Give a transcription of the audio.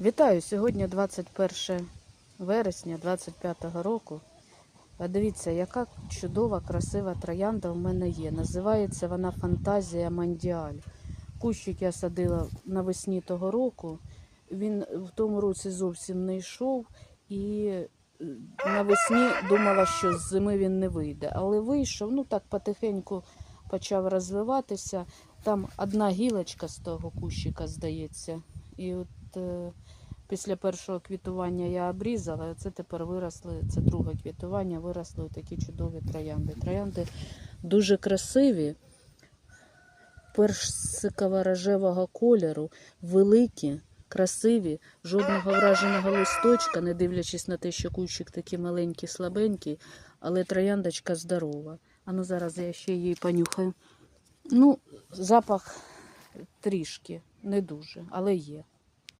Вітаю! Сьогодні 21 вересня 25-го року. А дивіться, яка чудова, красива троянда в мене є. Називається вона Фантазія Мандіаль. Кущик я садила навесні того року. Він в тому році зовсім не йшов і е, навесні думала, що з зими він не вийде. Але вийшов, ну так потихеньку почав розвиватися. Там одна гілочка з того кущика, здається. І от е, після першого квітування я обрізала, а це тепер виросли, це друге квітування, виросли такі чудові троянди. Троянди дуже красиві, персиково рожевого кольору, великі, красиві, жодного враженого листочка, не дивлячись на те, що кущик такий маленький, слабенький, але трояндочка здорова. А ну зараз я ще її понюхаю. Ну, запах трішки, не дуже, але є.